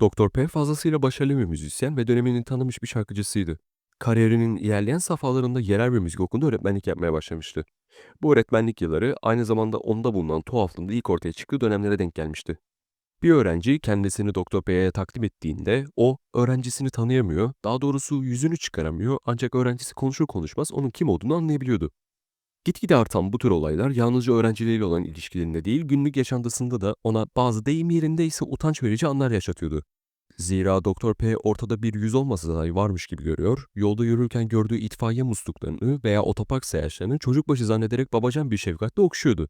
Doktor P fazlasıyla başarılı bir müzisyen ve döneminin tanınmış bir şarkıcısıydı. Kariyerinin ilerleyen safhalarında yerel bir müzik okulunda öğretmenlik yapmaya başlamıştı. Bu öğretmenlik yılları aynı zamanda onda bulunan tuhaflığın da ilk ortaya çıktığı dönemlere denk gelmişti. Bir öğrenci kendisini Doktor P'ye takdim ettiğinde o öğrencisini tanıyamıyor, daha doğrusu yüzünü çıkaramıyor ancak öğrencisi konuşur konuşmaz onun kim olduğunu anlayabiliyordu. Gitgide artan bu tür olaylar yalnızca öğrencileriyle olan ilişkilerinde değil günlük yaşantısında da ona bazı deyim yerindeyse utanç verici anlar yaşatıyordu. Zira Doktor P ortada bir yüz olmasa dahi varmış gibi görüyor, yolda yürürken gördüğü itfaiye musluklarını veya otopark sayaçlarını çocuk başı zannederek babacan bir şefkatle okşuyordu.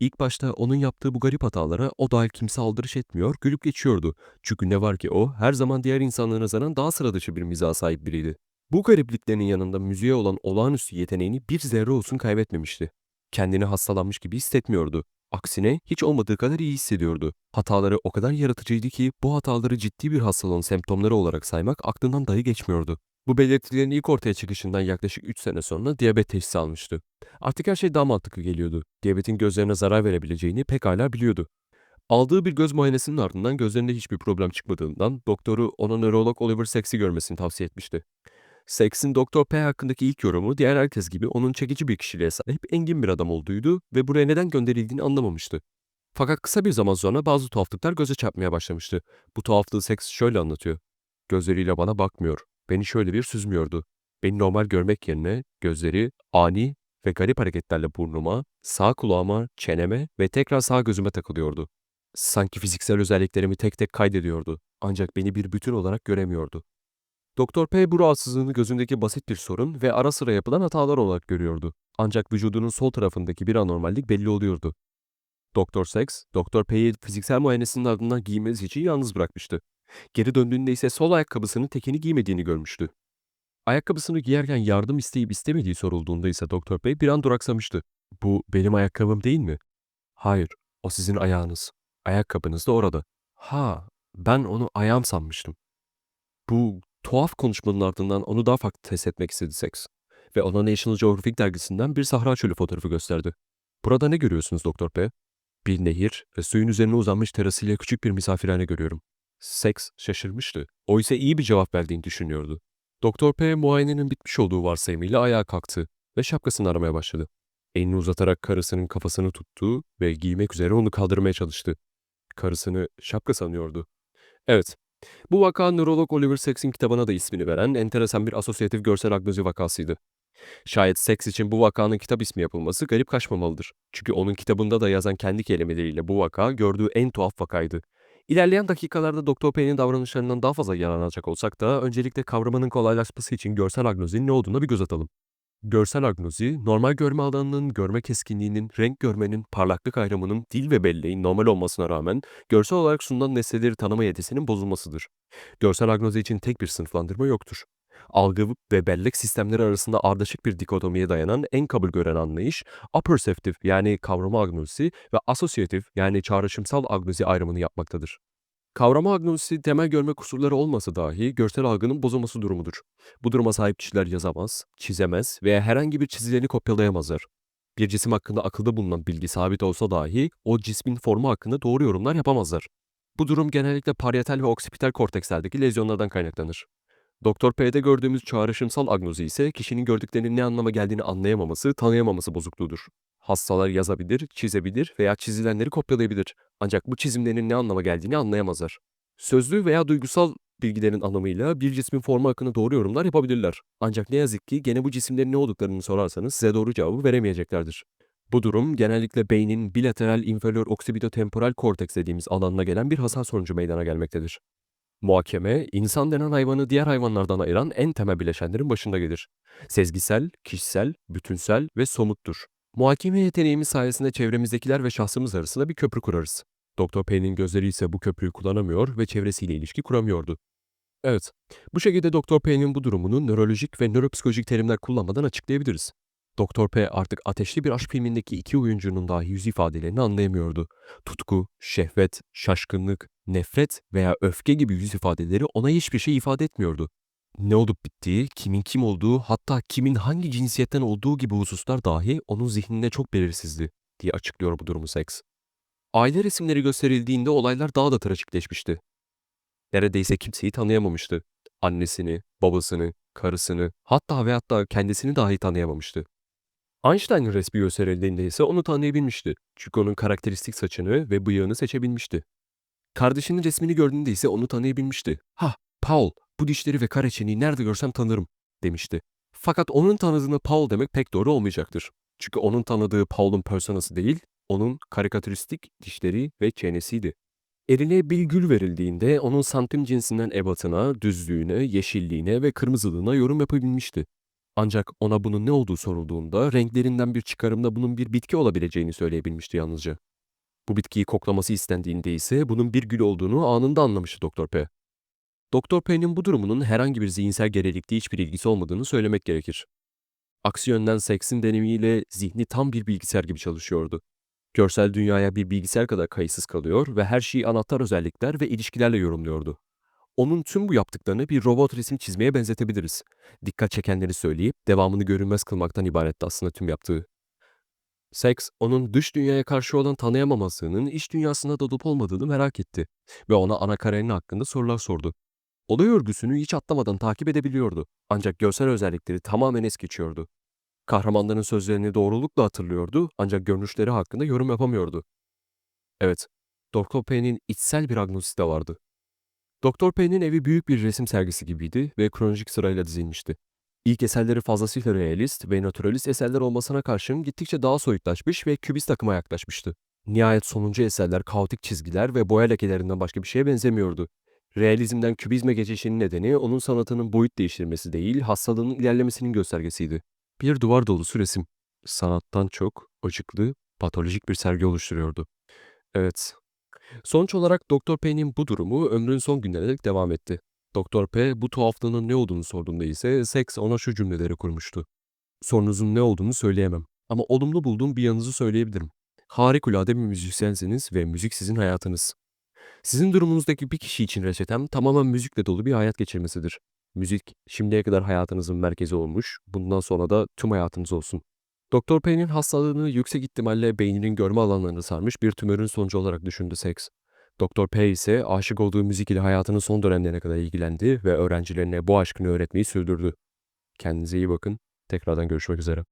İlk başta onun yaptığı bu garip hatalara o dahil kimse aldırış etmiyor, gülüp geçiyordu. Çünkü ne var ki o, her zaman diğer insanlara nazaran daha sıra dışı bir mizaha sahip biriydi. Bu garipliklerinin yanında müziğe olan olağanüstü yeteneğini bir zerre olsun kaybetmemişti. Kendini hastalanmış gibi hissetmiyordu. Aksine hiç olmadığı kadar iyi hissediyordu. Hataları o kadar yaratıcıydı ki bu hataları ciddi bir hastalığın semptomları olarak saymak aklından dahi geçmiyordu. Bu belirtilerin ilk ortaya çıkışından yaklaşık 3 sene sonra diyabet teşhisi almıştı. Artık her şey daha mantıklı geliyordu. Diyabetin gözlerine zarar verebileceğini pekala biliyordu. Aldığı bir göz muayenesinin ardından gözlerinde hiçbir problem çıkmadığından doktoru ona nörolog Oliver Sacks'i görmesini tavsiye etmişti. Sacks'in Doktor P hakkındaki ilk yorumu diğer herkes gibi onun çekici bir kişiliğe sahip engin bir adam olduğuydu ve buraya neden gönderildiğini anlamamıştı. Fakat kısa bir zaman sonra bazı tuhaflıklar göze çarpmaya başlamıştı. Bu tuhaflığı Sacks şöyle anlatıyor. Gözleriyle bana bakmıyor. Beni şöyle bir süzmüyordu. Beni normal görmek yerine gözleri ani ve garip hareketlerle burnuma, sağ kulağıma, çeneme ve tekrar sağ gözüme takılıyordu. Sanki fiziksel özelliklerimi tek tek kaydediyordu. Ancak beni bir bütün olarak göremiyordu. Doktor P bu rahatsızlığını gözündeki basit bir sorun ve ara sıra yapılan hatalar olarak görüyordu. Ancak vücudunun sol tarafındaki bir anormallik belli oluyordu. Doktor Sacks, Doktor P'yi fiziksel muayenesinin ardından giymesi için yalnız bırakmıştı. Geri döndüğünde ise sol ayakkabısının tekini giymediğini görmüştü. Ayakkabısını giyerken yardım isteyip istemediği sorulduğunda ise Doktor P bir an duraksamıştı. Bu benim ayakkabım değil mi? Hayır, o sizin ayağınız. Ayakkabınız da orada. Ha, ben onu ayağım sanmıştım. Bu tuhaf konuşmanın ardından onu daha farklı test etmek istedi Seks. Ve ona National Geographic dergisinden bir sahra çölü fotoğrafı gösterdi. Burada ne görüyorsunuz Doktor P? Bir nehir ve suyun üzerine uzanmış terasıyla küçük bir misafirhane görüyorum. Seks şaşırmıştı. O ise iyi bir cevap verdiğini düşünüyordu. Doktor P muayenenin bitmiş olduğu varsayımıyla ayağa kalktı ve şapkasını aramaya başladı. Elini uzatarak karısının kafasını tuttu ve giymek üzere onu kaldırmaya çalıştı. Karısını şapka sanıyordu. Evet, bu vaka nörolog Oliver Sacks'in kitabına da ismini veren enteresan bir asosyatif görsel agnozi vakasıydı. Şayet Sacks için bu vakanın kitap ismi yapılması garip kaçmamalıdır. Çünkü onun kitabında da yazan kendi kelimeleriyle bu vaka gördüğü en tuhaf vakaydı. İlerleyen dakikalarda Doktor P'nin davranışlarından daha fazla yararlanacak olsak da öncelikle kavramanın kolaylaşması için görsel agnozinin ne olduğuna bir göz atalım. Görsel agnozi, normal görme alanının, görme keskinliğinin, renk görmenin, parlaklık ayrımının, dil ve belleğin normal olmasına rağmen görsel olarak sunulan nesneleri tanıma yetisinin bozulmasıdır. Görsel agnozi için tek bir sınıflandırma yoktur. Algı ve bellek sistemleri arasında ardışık bir dikotomiye dayanan en kabul gören anlayış, apperceptive yani kavrama agnozisi ve asosyatif yani çağrışımsal agnozi ayrımını yapmaktadır. Kavrama agnozisi temel görme kusurları olmasa dahi görsel algının bozulması durumudur. Bu duruma sahip kişiler yazamaz, çizemez veya herhangi bir çizilerini kopyalayamazlar. Bir cisim hakkında akılda bulunan bilgi sabit olsa dahi o cismin formu hakkında doğru yorumlar yapamazlar. Bu durum genellikle parietal ve oksipital kortekslerdeki lezyonlardan kaynaklanır. Doktor P'de gördüğümüz çağrışımsal agnozi ise kişinin gördüklerinin ne anlama geldiğini anlayamaması, tanıyamaması bozukluğudur. Hastalar yazabilir, çizebilir veya çizilenleri kopyalayabilir. Ancak bu çizimlerin ne anlama geldiğini anlayamazlar. Sözlü veya duygusal bilgilerin anlamıyla bir cismin formu hakkında doğru yorumlar yapabilirler. Ancak ne yazık ki gene bu cisimlerin ne olduklarını sorarsanız size doğru cevabı veremeyeceklerdir. Bu durum genellikle beynin bilateral inferior occipitotemporal korteks dediğimiz alanına gelen bir hasar sonucu meydana gelmektedir. Muhakeme, insan denen hayvanı diğer hayvanlardan ayıran en temel bileşenlerin başında gelir. Sezgisel, kişisel, bütünsel ve somuttur. Muhakeme yeteneğimiz sayesinde çevremizdekiler ve şahsımız arasında bir köprü kurarız. Doktor P'nin gözleri ise bu köprüyü kullanamıyor ve çevresiyle ilişki kuramıyordu. Evet, bu şekilde Doktor P'nin bu durumunu nörolojik ve nöropsikolojik terimler kullanmadan açıklayabiliriz. Doktor P artık ateşli bir aşk filmindeki iki oyuncunun dahi yüz ifadelerini anlayamıyordu. Tutku, şehvet, şaşkınlık, nefret veya öfke gibi yüz ifadeleri ona hiçbir şey ifade etmiyordu. Ne olup bittiği, kimin kim olduğu, hatta kimin hangi cinsiyetten olduğu gibi hususlar dahi onun zihninde çok belirsizdi diye açıklıyor bu durumu Seks. Aile resimleri gösterildiğinde olaylar daha da trajikleşmişti. Neredeyse kimseyi tanıyamamıştı. Annesini, babasını, karısını, hatta ve hatta kendisini dahi tanıyamamıştı. Einstein'ın resmi gösterildiğinde ise onu tanıyabilmişti. Çünkü onun karakteristik saçını ve bıyığını seçebilmişti. Kardeşinin resmini gördüğünde ise onu tanıyabilmişti. Ha, Paul, bu dişleri ve kare nerede görsem tanırım, demişti. Fakat onun tanıdığını Paul demek pek doğru olmayacaktır. Çünkü onun tanıdığı Paul'un personası değil, onun karikatüristik dişleri ve çenesiydi. Eline bir gül verildiğinde onun santim cinsinden ebatına, düzlüğüne, yeşilliğine ve kırmızılığına yorum yapabilmişti. Ancak ona bunun ne olduğu sorulduğunda renklerinden bir çıkarımda bunun bir bitki olabileceğini söyleyebilmişti yalnızca. Bu bitkiyi koklaması istendiğinde ise bunun bir gül olduğunu anında anlamıştı Doktor P. Doktor P'nin bu durumunun herhangi bir zihinsel gerelikte hiçbir ilgisi olmadığını söylemek gerekir. Aksi yönden seksin deneyimiyle zihni tam bir bilgisayar gibi çalışıyordu. Görsel dünyaya bir bilgisayar kadar kayıtsız kalıyor ve her şeyi anahtar özellikler ve ilişkilerle yorumluyordu. Onun tüm bu yaptıklarını bir robot resim çizmeye benzetebiliriz. Dikkat çekenleri söyleyip devamını görünmez kılmaktan ibaretti aslında tüm yaptığı. Seks, onun dış dünyaya karşı olan tanıyamamasının iç dünyasında da olup olmadığını merak etti ve ona ana karenin hakkında sorular sordu. Olay örgüsünü hiç atlamadan takip edebiliyordu ancak görsel özellikleri tamamen es geçiyordu. Kahramanların sözlerini doğrulukla hatırlıyordu ancak görünüşleri hakkında yorum yapamıyordu. Evet, Dr. P'nin içsel bir agnozisi de vardı. Dr. P'nin evi büyük bir resim sergisi gibiydi ve kronolojik sırayla dizilmişti. İlk eserleri fazlasıyla realist ve naturalist eserler olmasına karşın gittikçe daha soyutlaşmış ve kübist akıma yaklaşmıştı. Nihayet sonuncu eserler kaotik çizgiler ve boya lekelerinden başka bir şeye benzemiyordu. Realizmden kübizme geçişinin nedeni onun sanatının boyut değiştirmesi değil, hastalığının ilerlemesinin göstergesiydi. Bir duvar dolusu resim. Sanattan çok acıklı, patolojik bir sergi oluşturuyordu. Evet. Sonuç olarak Dr. P'nin bu durumu ömrün son günlerine dek devam etti. Dr. P bu tuhaflığının ne olduğunu sorduğunda ise Seks ona şu cümleleri kurmuştu. Sorunuzun ne olduğunu söyleyemem ama olumlu bulduğum bir yanınızı söyleyebilirim. Harikulade bir müzisyensiniz ve müzik sizin hayatınız. Sizin durumunuzdaki bir kişi için reçetem tamamen müzikle dolu bir hayat geçirmesidir. Müzik şimdiye kadar hayatınızın merkezi olmuş, bundan sonra da tüm hayatınız olsun. Doktor P'nin hastalığını yüksek ihtimalle beyninin görme alanlarını sarmış bir tümörün sonucu olarak düşündü Seks. Doktor P ise aşık olduğu müzik ile hayatının son dönemlerine kadar ilgilendi ve öğrencilerine bu aşkını öğretmeyi sürdürdü. Kendinize iyi bakın. Tekrardan görüşmek üzere.